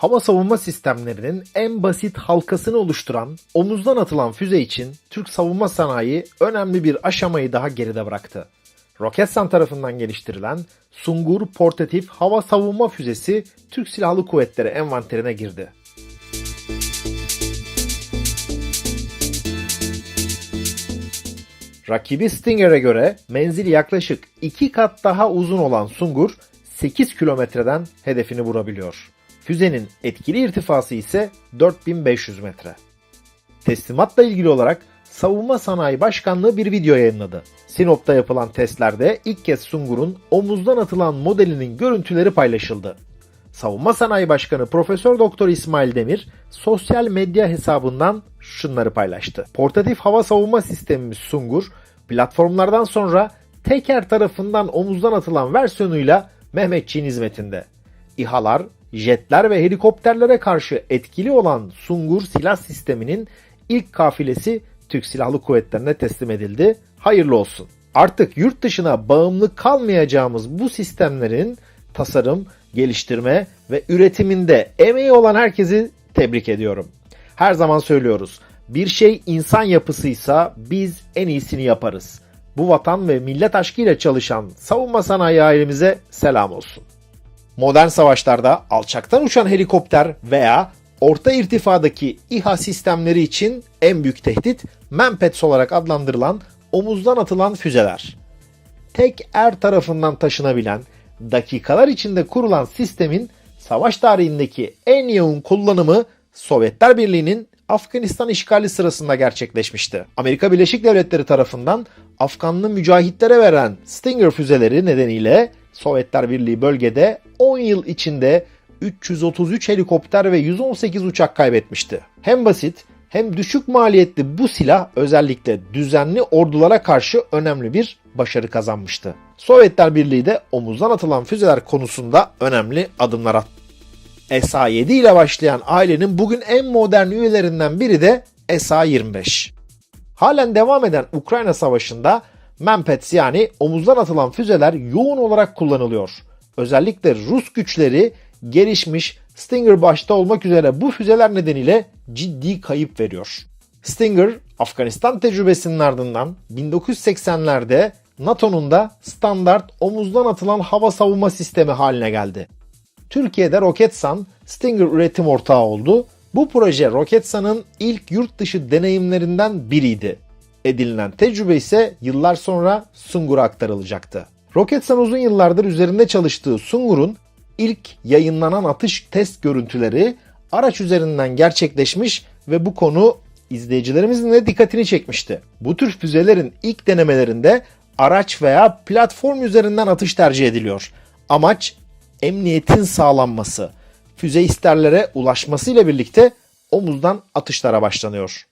hava savunma sistemlerinin en basit halkasını oluşturan omuzdan atılan füze için Türk savunma sanayi önemli bir aşamayı daha geride bıraktı. Roketsan tarafından geliştirilen Sungur portatif hava savunma füzesi Türk Silahlı Kuvvetleri envanterine girdi. Rakibi Stinger'e göre menzili yaklaşık 2 kat daha uzun olan Sungur 8 kilometreden hedefini vurabiliyor. Füzenin etkili irtifası ise 4500 metre. Teslimatla ilgili olarak Savunma Sanayi Başkanlığı bir video yayınladı. Sinop'ta yapılan testlerde ilk kez Sungur'un omuzdan atılan modelinin görüntüleri paylaşıldı. Savunma Sanayi Başkanı Profesör Doktor İsmail Demir sosyal medya hesabından şunları paylaştı. Portatif hava savunma sistemimiz Sungur, platformlardan sonra teker tarafından omuzdan atılan versiyonuyla Mehmetçiğin hizmetinde. İHA'lar, jetler ve helikopterlere karşı etkili olan Sungur silah sisteminin ilk kafilesi Türk Silahlı Kuvvetlerine teslim edildi. Hayırlı olsun. Artık yurt dışına bağımlı kalmayacağımız bu sistemlerin tasarım, geliştirme ve üretiminde emeği olan herkesi tebrik ediyorum. Her zaman söylüyoruz. Bir şey insan yapısıysa biz en iyisini yaparız. Bu vatan ve millet aşkıyla çalışan savunma sanayi ailemize selam olsun. Modern savaşlarda alçaktan uçan helikopter veya orta irtifadaki İHA sistemleri için en büyük tehdit Manpads olarak adlandırılan omuzdan atılan füzeler. Tek er tarafından taşınabilen, dakikalar içinde kurulan sistemin savaş tarihindeki en yoğun kullanımı Sovyetler Birliği'nin Afganistan işgali sırasında gerçekleşmişti. Amerika Birleşik Devletleri tarafından Afganlı mücahitlere veren Stinger füzeleri nedeniyle Sovyetler Birliği bölgede 10 yıl içinde 333 helikopter ve 118 uçak kaybetmişti. Hem basit hem düşük maliyetli bu silah özellikle düzenli ordulara karşı önemli bir başarı kazanmıştı. Sovyetler Birliği de omuzdan atılan füzeler konusunda önemli adımlar attı. SA-7 ile başlayan ailenin bugün en modern üyelerinden biri de SA-25. Halen devam eden Ukrayna Savaşı'nda Manpads yani omuzdan atılan füzeler yoğun olarak kullanılıyor. Özellikle Rus güçleri gelişmiş Stinger başta olmak üzere bu füzeler nedeniyle ciddi kayıp veriyor. Stinger, Afganistan tecrübesinin ardından 1980'lerde NATO'nun da standart omuzdan atılan hava savunma sistemi haline geldi. Türkiye'de Roketsan Stinger üretim ortağı oldu. Bu proje Roketsan'ın ilk yurt dışı deneyimlerinden biriydi. Edinilen tecrübe ise yıllar sonra Sungur'a aktarılacaktı. Roketsan uzun yıllardır üzerinde çalıştığı Sungur'un ilk yayınlanan atış test görüntüleri araç üzerinden gerçekleşmiş ve bu konu izleyicilerimizin de dikkatini çekmişti. Bu tür füzelerin ilk denemelerinde araç veya platform üzerinden atış tercih ediliyor. Amaç emniyetin sağlanması, füze isterlere ulaşmasıyla birlikte omuzdan atışlara başlanıyor.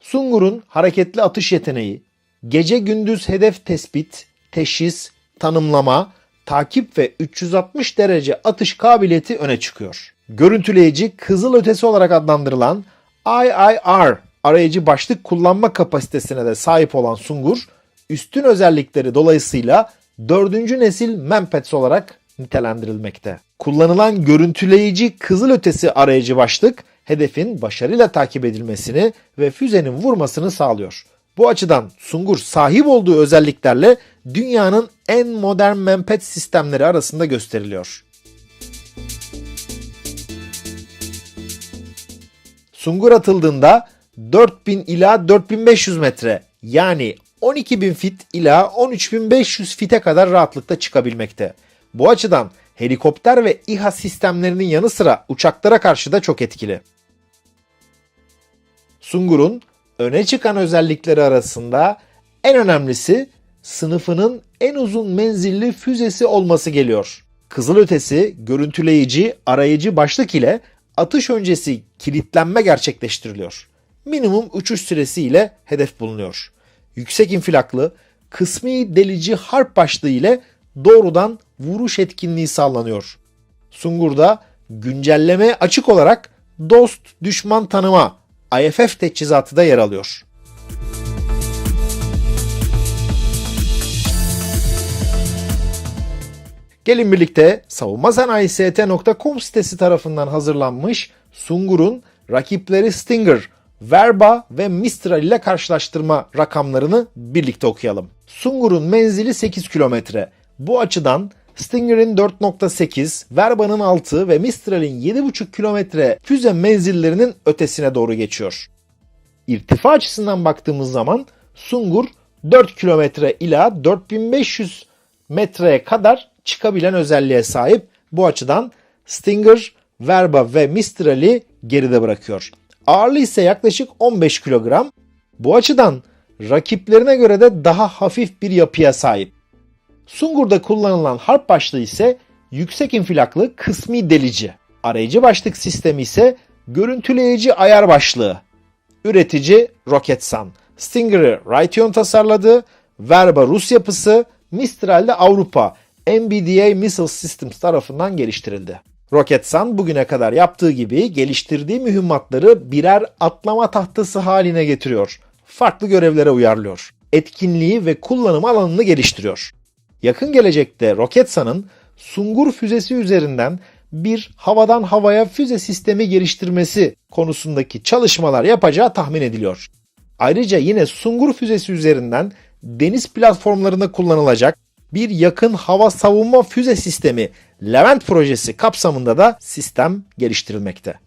Sungur'un hareketli atış yeteneği, gece gündüz hedef tespit, teşhis, tanımlama, takip ve 360 derece atış kabiliyeti öne çıkıyor. Görüntüleyici kızıl ötesi olarak adlandırılan IIR arayıcı başlık kullanma kapasitesine de sahip olan Sungur, üstün özellikleri dolayısıyla 4. nesil Manpads olarak nitelendirilmekte. Kullanılan görüntüleyici kızıl ötesi arayıcı başlık hedefin başarıyla takip edilmesini ve füzenin vurmasını sağlıyor. Bu açıdan Sungur sahip olduğu özelliklerle dünyanın en modern Manpad sistemleri arasında gösteriliyor. Sungur atıldığında 4000 ila 4500 metre yani 12.000 fit ila 13.500 fite kadar rahatlıkla çıkabilmekte. Bu açıdan helikopter ve İHA sistemlerinin yanı sıra uçaklara karşı da çok etkili. Sungur'un öne çıkan özellikleri arasında en önemlisi sınıfının en uzun menzilli füzesi olması geliyor. Kızılötesi, görüntüleyici, arayıcı başlık ile atış öncesi kilitlenme gerçekleştiriliyor. Minimum uçuş süresi ile hedef bulunuyor. Yüksek infilaklı, kısmi delici harp başlığı ile doğrudan vuruş etkinliği sağlanıyor. Sungur'da güncelleme açık olarak dost düşman tanıma IFF teçhizatı da yer alıyor. Gelin birlikte savunmasanayist.com sitesi tarafından hazırlanmış Sungur'un rakipleri Stinger, Verba ve Mistral ile karşılaştırma rakamlarını birlikte okuyalım. Sungur'un menzili 8 kilometre. Bu açıdan Stinger'in 4.8, Verba'nın 6 ve Mistral'in 7.5 kilometre füze menzillerinin ötesine doğru geçiyor. İrtifa açısından baktığımız zaman Sungur 4 kilometre ila 4500 metreye kadar çıkabilen özelliğe sahip. Bu açıdan Stinger, Verba ve Mistral'i geride bırakıyor. Ağırlığı ise yaklaşık 15 kilogram. Bu açıdan rakiplerine göre de daha hafif bir yapıya sahip. Sungur'da kullanılan harp başlığı ise yüksek infilaklı kısmi delici. Arayıcı başlık sistemi ise görüntüleyici ayar başlığı. Üretici Roketsan. Stinger'ı Raytheon tasarladı. Verba Rus yapısı, Mistral de Avrupa MBDA Missile Systems tarafından geliştirildi. Roketsan bugüne kadar yaptığı gibi geliştirdiği mühimmatları birer atlama tahtası haline getiriyor. Farklı görevlere uyarlıyor. Etkinliği ve kullanım alanını geliştiriyor. Yakın gelecekte Roketsan'ın Sungur füzesi üzerinden bir havadan havaya füze sistemi geliştirmesi konusundaki çalışmalar yapacağı tahmin ediliyor. Ayrıca yine Sungur füzesi üzerinden deniz platformlarında kullanılacak bir yakın hava savunma füze sistemi Levent projesi kapsamında da sistem geliştirilmekte.